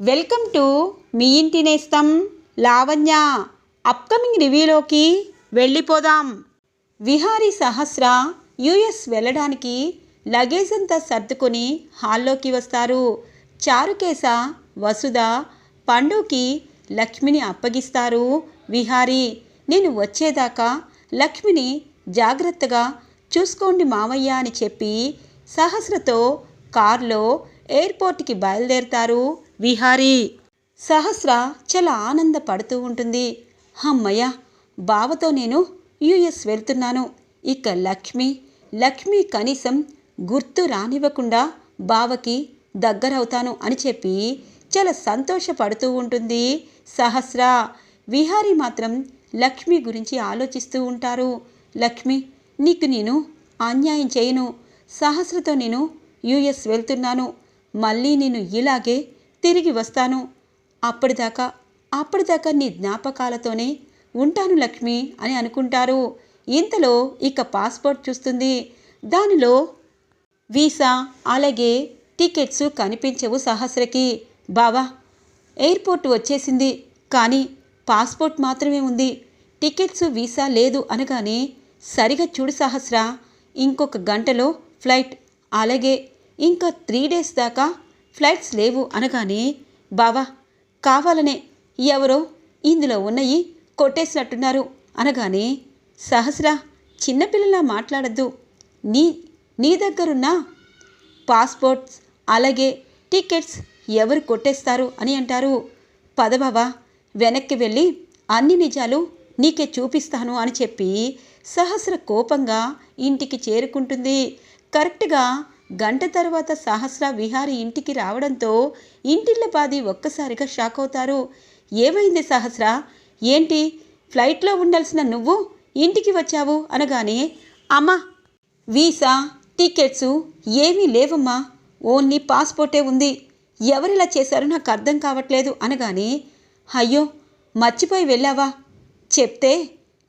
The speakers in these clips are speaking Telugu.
వెల్కమ్ టు మీ ఇంటి నేస్తం లావణ్య. అప్కమింగ్ రివ్యూలోకి వెళ్ళిపోదాం. విహారీ సహస్ర యుఎస్ వెళ్ళడానికి లగేజ్ అంతా సర్దుకొని హాల్లోకి వస్తారు. చారుకేశ వసుధ పండుకి లక్ష్మిని అప్పగిస్తారు విహారీ. నేను వచ్చేదాకా లక్ష్మిని జాగ్రత్తగా చూసుకోండి మామయ్య అని చెప్పి సహస్రతో కారులో ఎయిర్పోర్ట్కి బయలుదేరుతారు విహారీ. సహస్ర చాలా ఆనందపడుతూ ఉంటుంది. అమ్మయ్య బావతో నేను యుఎస్ వెళ్తున్నాను. ఇక లక్ష్మి లక్ష్మి కనీసం గుర్తు రానివ్వకుండా బావకి దగ్గరవుతాను అని చెప్పి చాలా సంతోషపడుతూ ఉంటుంది సహస్ర. విహారీ మాత్రం లక్ష్మి గురించి ఆలోచిస్తూ ఉంటారు. లక్ష్మి నీకు నేను అన్యాయం చేయను. సహస్రతో నేను యుఎస్ వెళ్తున్నాను. మళ్ళీ నేను ఇలాగే తిరిగి వస్తాను. అప్పటిదాకా అప్పటిదాకా నీ జ్ఞాపకాలతోనే ఉంటాను లక్ష్మి అని అనుకుంటారు. ఇంతలో ఇక పాస్పోర్ట్ చూస్తుంది. దానిలో వీసా అలాగే టికెట్స్ కనిపించవు సహస్రకి. బావా ఎయిర్పోర్ట్ వచ్చేసింది. కానీ పాస్పోర్ట్ మాత్రమే ఉంది. టికెట్స్ వీసా లేదు అనగానే సరిగా చూడు సహస్ర ఇంకొక గంటలో ఫ్లైట్ అలాగే ఇంకా త్రీ డేస్ దాకా ఫ్లైట్స్ లేవు అనగానే బావా కావాలనే ఎవరో ఇందులో ఉన్నయి కొట్టేసినట్టున్నారు అనగానే సహస్ర చిన్నపిల్లలా మాట్లాడద్దు. నీ నీ దగ్గరున్న పాస్పోర్ట్స్ అలాగే టికెట్స్ ఎవరు కొట్టేస్తారు అని అంటారు. పదబావ వెనక్కి వెళ్ళి అన్ని నిజాలు నీకే చూపిస్తాను అని చెప్పి సహస్ర కోపంగా ఇంటికి చేరుకుంటుంది. కరెక్ట్గా గంట తర్వాత సహస్ర విహారి ఇంటికి రావడంతో ఇంటిల్లపాది ఒక్కసారిగా షాక్ అవుతారు. ఏమైంది సహస్ర? ఏంటి? ఫ్లైట్లో ఉండాల్సిన నువ్వు ఇంటికి వచ్చావు అనగానే అమ్మా! వీసా టికెట్స్ ఏమీ లేవమ్మా. ఓన్లీ పాస్పోర్టే ఉంది. ఎవరిలా చేశారో నాకు అర్థం కావట్లేదు అనగానే అయ్యో! మర్చిపోయి వెళ్ళావా? చెప్తే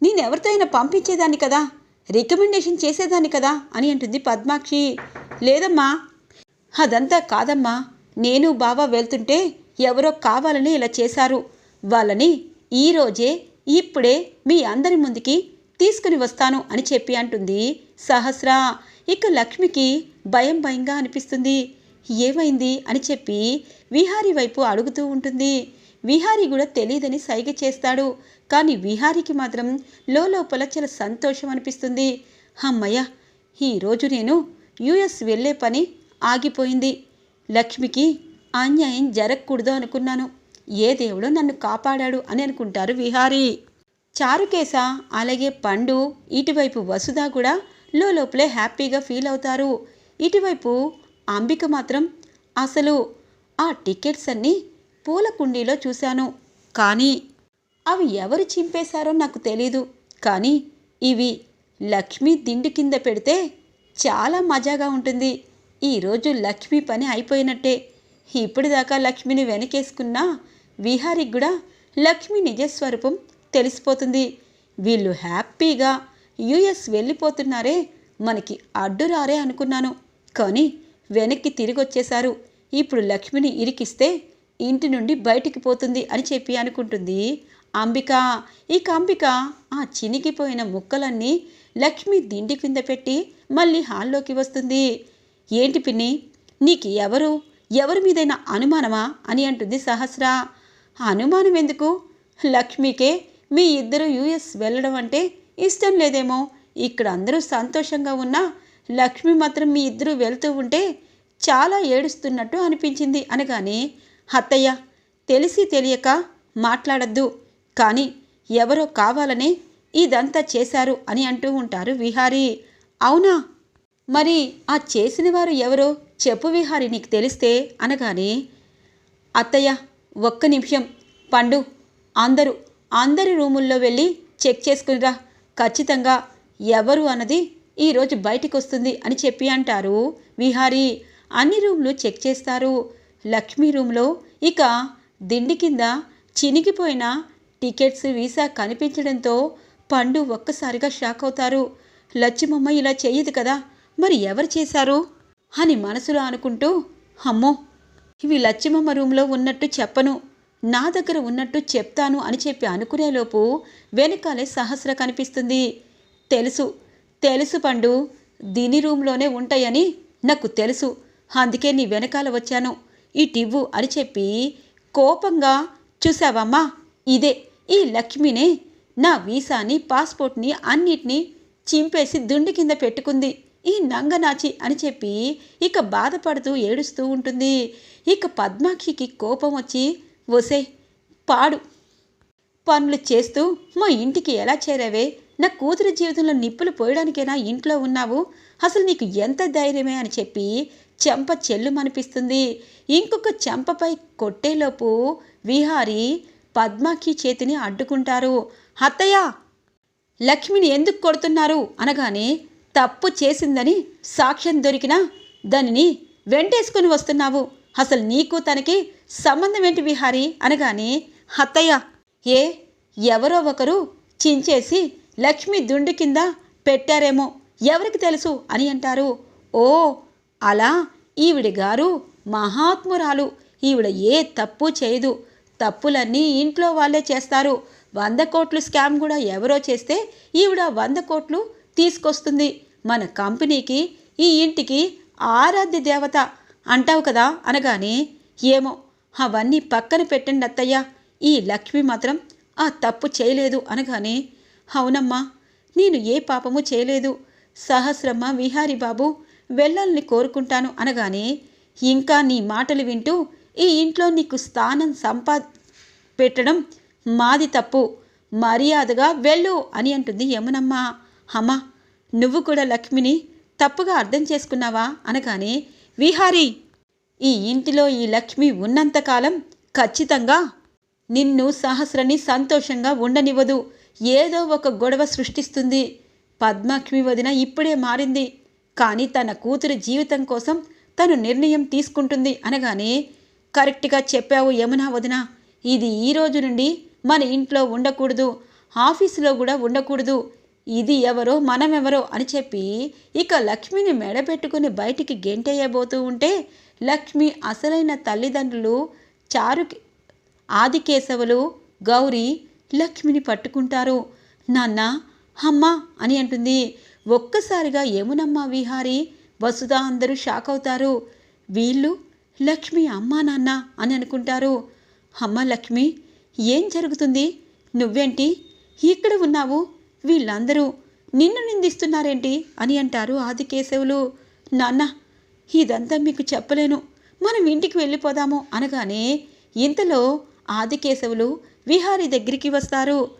నేనెవరితో అయినా పంపించేదాన్ని కదా? రికమెండేషన్ చేసేదాన్ని కదా? అని అంటుంది పద్మాక్షి. లేదమ్మా. అదంతా కాదమ్మా. నేను బావ వెళ్తుంటే ఎవరో కావాలని ఇలా చేశారు. వాళ్ళని ఈరోజే ఇప్పుడే మీ అందరి ముందుకి తీసుకుని వస్తాను అని చెప్పి అంటుంది సహస్ర. ఇక లక్ష్మికి భయం భయంగా అనిపిస్తుంది. ఏమైంది అని చెప్పి విహారీ వైపు అడుగుతూ ఉంటుంది. విహారీ కూడా తెలియదని సైగ చేస్తాడు. కానీ విహారీకి మాత్రం లోపల చాలా సంతోషం అనిపిస్తుంది. అమ్మయ్య ఈరోజు నేను యుఎస్ వెళ్ళే పని ఆగిపోయింది. లక్ష్మికి అన్యాయం జరగకూడదు అనుకున్నాను. ఏ దేవుడో నన్ను కాపాడాడు అని అనుకుంటారు విహారీ. చారుకేశ అలాగే పండు ఇటువైపు వసుధ కూడా లోపలే హ్యాపీగా ఫీల్ అవుతారు. ఇటువైపు అంబిక మాత్రం అసలు ఆ టికెట్స్ అన్నీ పూల కుండీలో చూశాను. కానీ అవి ఎవరు చింపేశారో నాకు తెలీదు. కానీ ఇవి లక్ష్మి దిండు కింద పెడితే చాలా మజాగా ఉంటుంది. ఈరోజు లక్ష్మి పని అయిపోయినట్టే. ఇప్పటిదాకా లక్ష్మిని వెనకేసుకున్నా విహారికి కూడా లక్ష్మి నిజస్వరూపం తెలిసిపోతుంది. వీళ్ళు హ్యాపీగా యుఎస్ వెళ్ళిపోతున్నారే మనకి అడ్డురారే అనుకున్నాను. కానీ వెనక్కి తిరిగి వచ్చేశారు ఇప్పుడు లక్ష్మిని ఇరికిస్తే ఇంటి నుండి బయటికి పోతుంది అని చెప్పి అనుకుంటుంది అంబిక. ఇక అంబిక ఆ చినిగిపోయిన ముక్కలన్నీ లక్ష్మి దిండి కింద పెట్టి మళ్ళీ హాల్లోకి వస్తుంది. ఏంటి పిన్ని? నీకు ఎవరు? ఎవరి మీదైనా అనుమానమా? అని అంటుంది సహస్ర. అనుమానం ఎందుకు? లక్ష్మికే మీ ఇద్దరు యుఎస్ వెళ్ళడం అంటే ఇష్టం లేదేమో. ఇక్కడ అందరూ సంతోషంగా ఉన్నా లక్ష్మి మాత్రం మీ ఇద్దరు వెళ్తూ ఉంటే చాలా ఏడుస్తున్నట్టు అనిపించింది అనగానే అత్తయ్య తెలిసి తెలియక మాట్లాడద్దు. కానీ ఎవరో కావాలనే ఇదంతా చేశారు అని అంటూ ఉంటారు విహారీ. అవునా? మరి ఆ చేసిన వారు ఎవరో చెప్పు విహారి నీకు తెలిస్తే అనగానే అత్తయ్య ఒక్క నిమిషం పండు అందరూ అందరి రూముల్లో వెళ్ళి చెక్ చేసుకునిరా ఖచ్చితంగా ఎవరు అన్నది ఈరోజు బయటికి వస్తుంది అని చెప్పి అంటారు విహారీ. అన్ని రూమ్లు చెక్ చేస్తారు. లక్ష్మీ రూమ్లో ఇక దిండి కింద చినిగిపోయిన టికెట్స్ వీసా కనిపించడంతో పండు ఒక్కసారిగా షాక్ అవుతారు. లచ్చిమమ్మ ఇలా చేయదు కదా మరి ఎవరు చేశారు? అని మనసులో అనుకుంటూ అమ్మో ఇవి లచ్చిమమ్మ రూమ్లో ఉన్నట్టు చెప్పను. నా దగ్గర ఉన్నట్టు చెప్తాను అని చెప్పి అనుకునేలోపు వెనకాలే సహస్ర కనిపిస్తుంది. తెలుసు తెలుసు పండు దీని రూమ్లోనే ఉంటాయని నాకు తెలుసు. అందుకే నీ వెనకాల వచ్చాను. ఇటివ్వు అని చెప్పి కోపంగా చూసావమ్మా ఇదే ఈ లక్ష్మినే నా వీసాని పాస్పోర్ట్ని అన్నిటినీ చింపేసి దుండి కింద పెట్టుకుంది. ఈ నంగనాచి అని చెప్పి ఇక బాధపడుతూ ఏడుస్తూ ఉంటుంది. ఇక పద్మాక్షికి కోపం వచ్చి వసే పాడు. పనులు చేస్తూ మా ఇంటికి ఎలా చేరావే? నా కూతురి జీవితంలో నిప్పులు పోయడానికైనా ఇంట్లో ఉన్నావు? అసలు నీకు ఎంత ధైర్యమే? అని చెప్పి చెంప చెల్లుమనిపిస్తుంది. ఇంకొక చెంపపై కొట్టేలోపు విహారి పద్మాక్షి చేతిని అడ్డుకుంటారు. అత్తయ్య! లక్ష్మిని ఎందుకు కొడుతున్నారు? అనగానే తప్పు చేసిందని సాక్ష్యం దొరికినా దానిని వెంటేసుకుని వస్తున్నావు. అసలు నీకు తనకి సంబంధం ఏంటి విహారి? అనగానే అత్తయ్య! ఏ? ఎవరో ఒకరు చించేసి లక్ష్మి దుండి కింద పెట్టారేమో. ఎవరికి తెలుసు? అని అంటారు. ఓ అలా ఈవిడ గారు మహాత్మురాలు. ఈవిడ ఏ తప్పు చేయదు. తప్పులన్నీ ఇంట్లో వాళ్ళే చేస్తారు. వంద కోట్లు స్కామ్ కూడా ఎవరో చేస్తే ఈవిడ వంద కోట్లు తీసుకొస్తుంది. మన కంపెనీకి ఈ ఇంటికి ఆరాధ్య దేవత అంటావు కదా అనగానే ఏమో. అవన్నీ పక్కన పెట్టండి అత్తయ్య. ఈ లక్ష్మి మాత్రం ఆ తప్పు చేయలేదు అనగానే అవునమ్మా నేను ఏ పాపము చేయలేదు. సహస్రమ్మ విహారి బాబు వెళ్ళాలని కోరుకుంటాను అనగానే ఇంకా నీ మాటలు వింటూ ఈ ఇంట్లో నీకు స్థానం సంపా పెట్టడం మాది తప్పు. మర్యాదగా వెళ్ళు అని అంటుంది యమునమ్మ. అమ్మ నువ్వు కూడా లక్ష్మిని తప్పుగా అర్థం చేసుకున్నావా? అనగానే విహారీ ఈ ఇంటిలో ఈ లక్ష్మి ఉన్నంతకాలం ఖచ్చితంగా నిన్ను సహస్రని సంతోషంగా ఉండనివ్వదు. ఏదో ఒక గొడవ సృష్టిస్తుంది. పద్మాక్ష్మి వదిన ఇప్పుడే మారింది. కానీ తన కూతురి జీవితం కోసం తను నిర్ణయం తీసుకుంటుంది. అనగానే కరెక్ట్గా చెప్పావు యమునా వదిన. ఇది ఈ రోజు నుండి మన ఇంట్లో ఉండకూడదు. ఆఫీసులో కూడా ఉండకూడదు. ఇది ఎవరో మనమెవరో అని చెప్పి ఇక లక్ష్మిని మెడపెట్టుకుని బయటికి గెంటేయబోతూ ఉంటే లక్ష్మి అసలైన తల్లిదండ్రులు చారు ఆదికేశవులు గౌరీ లక్ష్మిని పట్టుకుంటారు. నాన్న అమ్మ అని అంటుంది. ఒక్కసారిగా యమునమ్మ విహారి వసుధ అందరూ షాక్ అవుతారు వీళ్ళు లక్ష్మి అమ్మా నాన్న అని అనుకుంటారు. అమ్మ లక్ష్మి ఏం జరుగుతుంది? నువ్వేంటి? ఇక్కడ ఉన్నావు? వీళ్ళందరూ నిన్ను నిందిస్తున్నారేంటి? అని అంటారు ఆదికేశవులు. నాన్న ఇదంతా మీకు చెప్పలేను. మనం ఇంటికి వెళ్ళిపోదాము అనగానే ఇంతలో ఆదికేశవులు విహారి దగ్గరికి వస్తారు.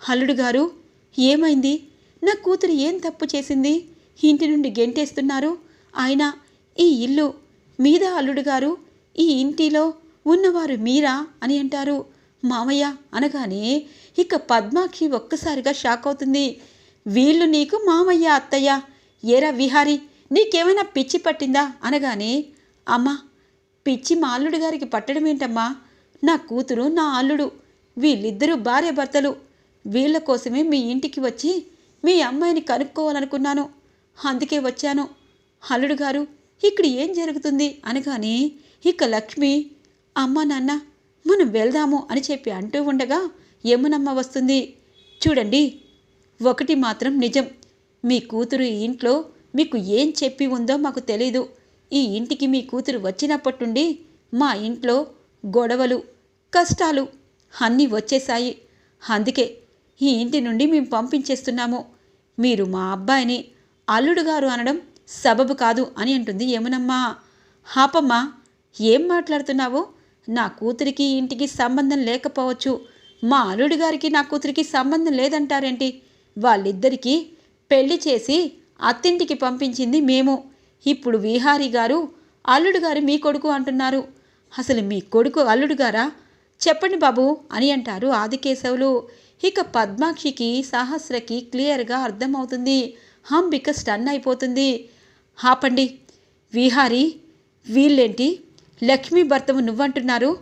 హల్లుడు గారు ఏమైంది? నా కూతురు ఏం తప్పు చేసింది? ఇంటి నుండి గెంటేస్తున్నారు. ఆయన ఈ ఇల్లు మీద అల్లుడు గారు ఈ ఇంటిలో ఉన్నవారు మీరా? అని అంటారు. మామయ్య అనగానే ఇక పద్మాకి ఒక్కసారిగా షాక్ అవుతుంది. వీళ్ళు నీకు మామయ్య అత్తయ్య? ఏరా విహారి నీకేమైనా పిచ్చి పట్టిందా? అనగానే అమ్మా పిచ్చి మా అల్లుడు గారికి పట్టడం ఏంటమ్మా? నా కూతురు నా అల్లుడు వీళ్ళిద్దరూ భార్య భర్తలు. వీళ్ళ కోసమే మీ ఇంటికి వచ్చి మీ అమ్మాయిని కనుక్కోవాలనుకున్నాను. అందుకే వచ్చాను. అల్లుడు గారు ఇక్కడ ఏం జరుగుతుంది? అనగానే ఇక లక్ష్మి అమ్మ నాన్న మనం వెళ్దాము అని చెప్పి అంటూ ఉండగా యమునమ్మ వస్తుంది. చూడండి ఒకటి మాత్రం నిజం. మీ కూతురు ఈ ఇంట్లో మీకు ఏం చెప్పి ఉందో మాకు తెలీదు. ఈ ఇంటికి మీ కూతురు వచ్చినప్పటి నుండి మా ఇంట్లో గొడవలు కష్టాలు అన్నీ వచ్చేశాయి. అందుకే ఈ ఇంటి నుండి మేము పంపించేస్తున్నాము. మీరు మా అబ్బాయిని అల్లుడు గారు అనడం సబబు కాదు అని అంటుంది. యమునమ్మా హాపమ్మా ఏం మాట్లాడుతున్నావు? నా కూతురికి ఇంటికి సంబంధం లేకపోవచ్చు. మా అల్లుడి గారికి నా కూతురికి సంబంధం లేదంటారేంటి? వాళ్ళిద్దరికీ పెళ్ళి చేసి అత్తింటికి పంపించింది మేము. ఇప్పుడు విహారీ గారు అల్లుడు గారు మీ కొడుకు అంటున్నారు. అసలు మీ కొడుకు అల్లుడు గారా? చెప్పండి బాబు అని అంటారు ఆదికేశవులు. ఇక పద్మాక్షికి సహస్రకి క్లియర్గా అర్థమవుతుంది. హంబిక స్టన్ అయిపోతుంది. ఆపండి. విహారీ వీళ్ళేంటి? లక్ష్మీ భర్తవు నువ్వంటున్నారు?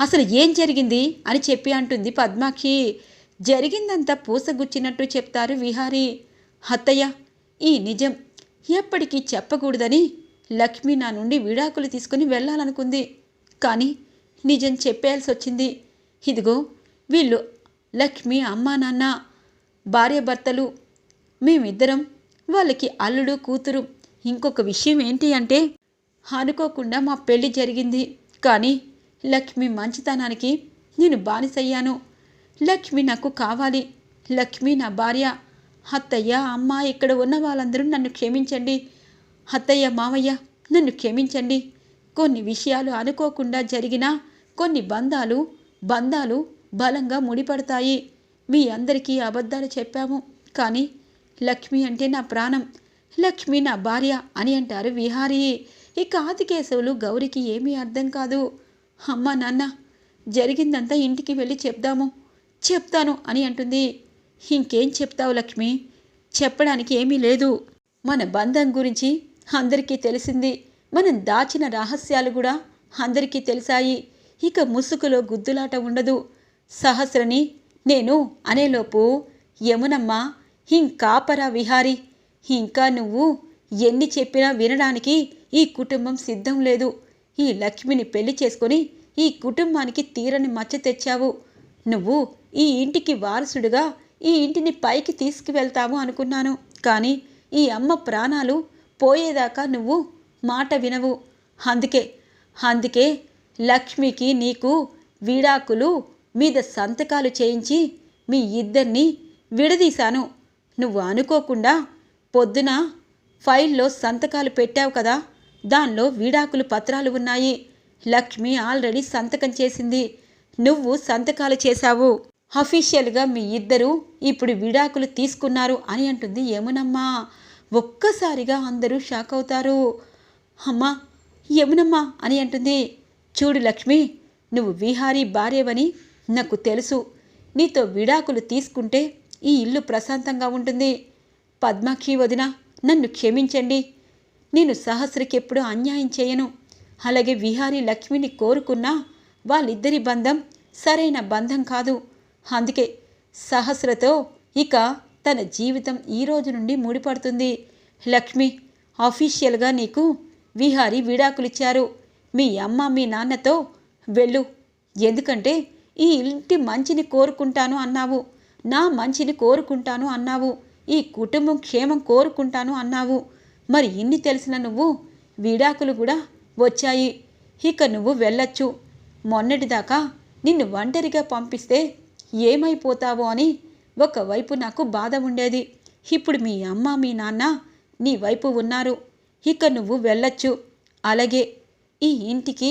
అసలు ఏం జరిగింది? అని చెప్పి అంటుంది పద్మాక్షి. జరిగిందంతా పూసగుచ్చినట్టు చెప్తారు విహారీ. అత్తయ్య ఈ నిజం ఎప్పటికీ చెప్పకూడదని లక్ష్మి నా నుండి విడాకులు తీసుకుని వెళ్ళాలనుకుంది. కానీ నిజం చెప్పేయాల్సి వచ్చింది ఇదిగో వీళ్ళు లక్ష్మి అమ్మా నాన్న భార్యాభర్తలు మేమిద్దరం వాళ్ళకి అల్లుడు కూతురు ఇంకొక విషయం ఏంటి అంటే అనుకోకుండా మా పెళ్ళి జరిగింది. కానీ లక్ష్మి మంచితనానికి నేను బానిసయ్యాను. లక్ష్మి నాకు కావాలి. లక్ష్మి నా భార్య. అత్తయ్య అమ్మ ఇక్కడ ఉన్న వాళ్ళందరూ నన్ను క్షమించండి. అత్తయ్య మావయ్య నన్ను క్షమించండి. కొన్ని విషయాలు అనుకోకుండా జరిగిన కొన్ని బంధాలు బంధాలు బలంగా ముడిపడతాయి. మీ అందరికీ అబద్ధాలు చెప్పాము. కానీ లక్ష్మి అంటే నా ప్రాణం. లక్ష్మి నా భార్య అని అంటారు విహారీ. ఇక ఆదికేశవులు గౌరికి ఏమీ అర్థం కాదు. అమ్మ నాన్న జరిగిందంతా ఇంటికి వెళ్ళి చెప్దాము. చెప్తాను అని అంటుంది. ఇంకేం చెప్తావు లక్ష్మి? చెప్పడానికి ఏమీ లేదు. మన బంధం గురించి అందరికీ తెలిసింది. మనం దాచిన రహస్యాలు కూడా అందరికీ తెలిసాయి. ఇక ముసుగులో గుద్దులాట ఉండదు. సహస్రని నేను అనేలోపు యమునమ్మ ఇంకాపరా విహారి. ఇంకా నువ్వు ఎన్ని చెప్పినా వినడానికి ఈ కుటుంబం సిద్ధం లేదు. ఈ లక్ష్మిని పెళ్ళి చేసుకొని ఈ కుటుంబానికి తీరని మచ్చ తెచ్చావు. నువ్వు ఈ ఇంటికి వారసుడుగా ఈ ఇంటిని పైకి తీసుకువెళ్తావు అనుకున్నాను. కానీ ఈ అమ్మ ప్రాణాలు పోయేదాకా నువ్వు మాట వినవు. అందుకే అందుకే లక్ష్మికి నీకు విడాకులు మీద సంతకాలు చేయించి మీ ఇద్దరిని విడదీశాను. నువ్వు అనుకోకుండా పొద్దున ఫైల్లో సంతకాలు పెట్టావు కదా దానిలో విడాకులు పత్రాలు ఉన్నాయి. లక్ష్మి ఆల్రెడీ సంతకం చేసింది. నువ్వు సంతకాలు చేశావు. అఫీషియల్గా మీ ఇద్దరూ ఇప్పుడు విడాకులు తీసుకున్నారు అని అంటుంది యమునమ్మా. ఒక్కసారిగా అందరూ షాక్ అవుతారు. అమ్మా యమునమ్మా అని అంటుంది. చూడు లక్ష్మి నువ్వు విహారీ భార్యవని నాకు తెలుసు. నీతో విడాకులు తీసుకుంటే ఈ ఇల్లు ప్రశాంతంగా ఉంటుంది. పద్మాక్షి వదిన నన్ను క్షమించండి. నేను సహస్రకెప్పుడు అన్యాయం చేయను. అలాగే విహారీ లక్ష్మిని కోరుకున్నా వాళ్ళిద్దరి బంధం సరైన బంధం కాదు. అందుకే సహస్రతో ఇక తన జీవితం ఈ రోజు నుండి ముడిపడుతుంది. లక్ష్మి అఫీషియల్గా నీకు విహారీ విడాకులిచ్చారు. మీ అమ్మ మీ నాన్నతో వెళ్ళు. ఎందుకంటే ఈ ఇంటి మంచిని కోరుకుంటాను అన్నావు. నా మంచిని కోరుకుంటాను అన్నావు. ఈ కుటుంబం క్షేమం కోరుకుంటాను అన్నావు. మరి ఇన్ని తెలిసిన నువ్వు విడాకులు కూడా వచ్చాయి. ఇక నువ్వు వెళ్ళొచ్చు. మొన్నటిదాకా నిన్ను ఒంటరిగా పంపిస్తే ఏమైపోతావో అని ఒకవైపు నాకు బాధ ఉండేది. ఇప్పుడు మీ అమ్మ మీ నాన్న నీ వైపు ఉన్నారు. ఇక నువ్వు వెళ్ళొచ్చు. అలాగే ఈ ఇంటికి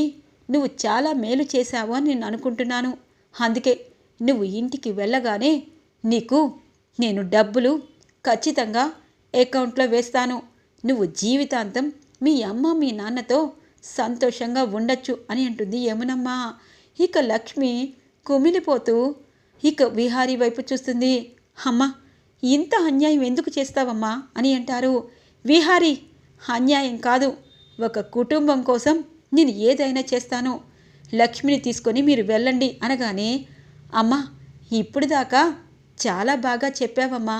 నువ్వు చాలా మేలు చేశావు అని నేను అనుకుంటున్నాను. అందుకే నువ్వు ఇంటికి వెళ్ళగానే నీకు నేను డబ్బులు ఖచ్చితంగా అకౌంట్లో వేస్తాను. నువ్వు జీవితాంతం మీ అమ్మ మీ నాన్నతో సంతోషంగా ఉండొచ్చు అని అంటుంది యమునమ్మ. ఇక లక్ష్మి కుమిలిపోతూ ఇక విహారీ వైపు చూస్తుంది. అమ్మ ఇంత అన్యాయం ఎందుకు చేస్తావమ్మా అని అంటారు. విహారీ అన్యాయం కాదు. ఒక కుటుంబం కోసం నేను ఏదైనా చేస్తాను. లక్ష్మిని తీసుకొని మీరు వెళ్ళండి అనగానే అమ్మా ఇప్పుడు దాకా చాలా బాగా చెప్పావమ్మా.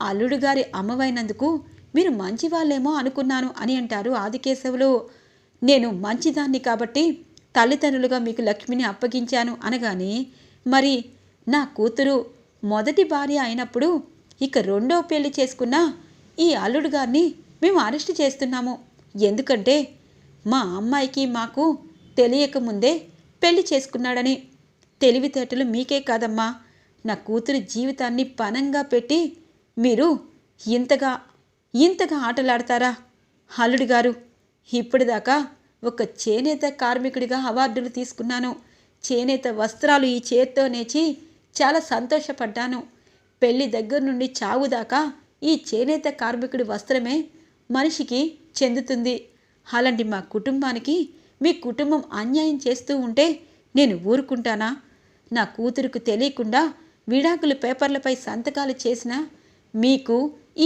అల్లుడు గారి అమ్మవైనందుకు మీరు మంచి వాళ్ళేమో అనుకున్నాను అని అంటారు ఆదికేశవులు. నేను మంచిదాన్ని కాబట్టి తల్లిదండ్రులుగా మీకు లక్ష్మిని అప్పగించాను అనగానే మరి నా కూతురు మొదటి భార్య అయినప్పుడు ఇక రెండో పెళ్ళి చేసుకున్న ఈ అల్లుడు గారిని మేము అరెస్ట్ చేస్తున్నాము. ఎందుకంటే మా అమ్మాయికి మాకు తెలియకముందే పెళ్ళి చేసుకున్నాడని. తెలివితేటలు మీకే కాదమ్మా. నా కూతురు జీవితాన్ని పనంగా పెట్టి మీరు ఇంతగా ఇంతగా ఆటలాడతారా? అల్లుడి గారు ఇప్పటిదాకా ఒక చేనేత కార్మికుడిగా అవార్డులు తీసుకున్నాను. చేనేత వస్త్రాలు ఈ చేత్తో నేచి చాలా సంతోషపడ్డాను. పెళ్ళి దగ్గర నుండి చావు దాకా ఈ చేనేత కార్మికుడి వస్త్రమే మనిషికి చెందుతుంది. అలాంటి మా కుటుంబానికి మీ కుటుంబం అన్యాయం చేస్తూ ఉంటే నేను ఊరుకుంటానా? నా కూతురుకు తెలియకుండా విడాకులు పేపర్లపై సంతకాలు చేసిన మీకు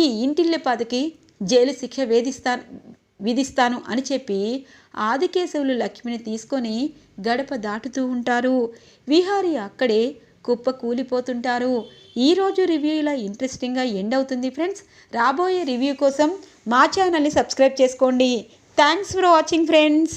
ఈ ఇంటిల్లపాదకి జైలు శిక్ష వేధిస్తాను విధిస్తాను అని చెప్పి ఆదికేశవులు లక్ష్మిని తీసుకొని గడప దాటుతూ ఉంటారు. విహారి అక్కడే కుప్ప కూలిపోతుంటారు. ఈరోజు రివ్యూ ఇలా ఇంట్రెస్టింగ్గా ఎండ్ అవుతుంది ఫ్రెండ్స్. రాబోయే రివ్యూ కోసం మా ఛానల్ని సబ్స్క్రైబ్ చేసుకోండి. Thanks for watching friends.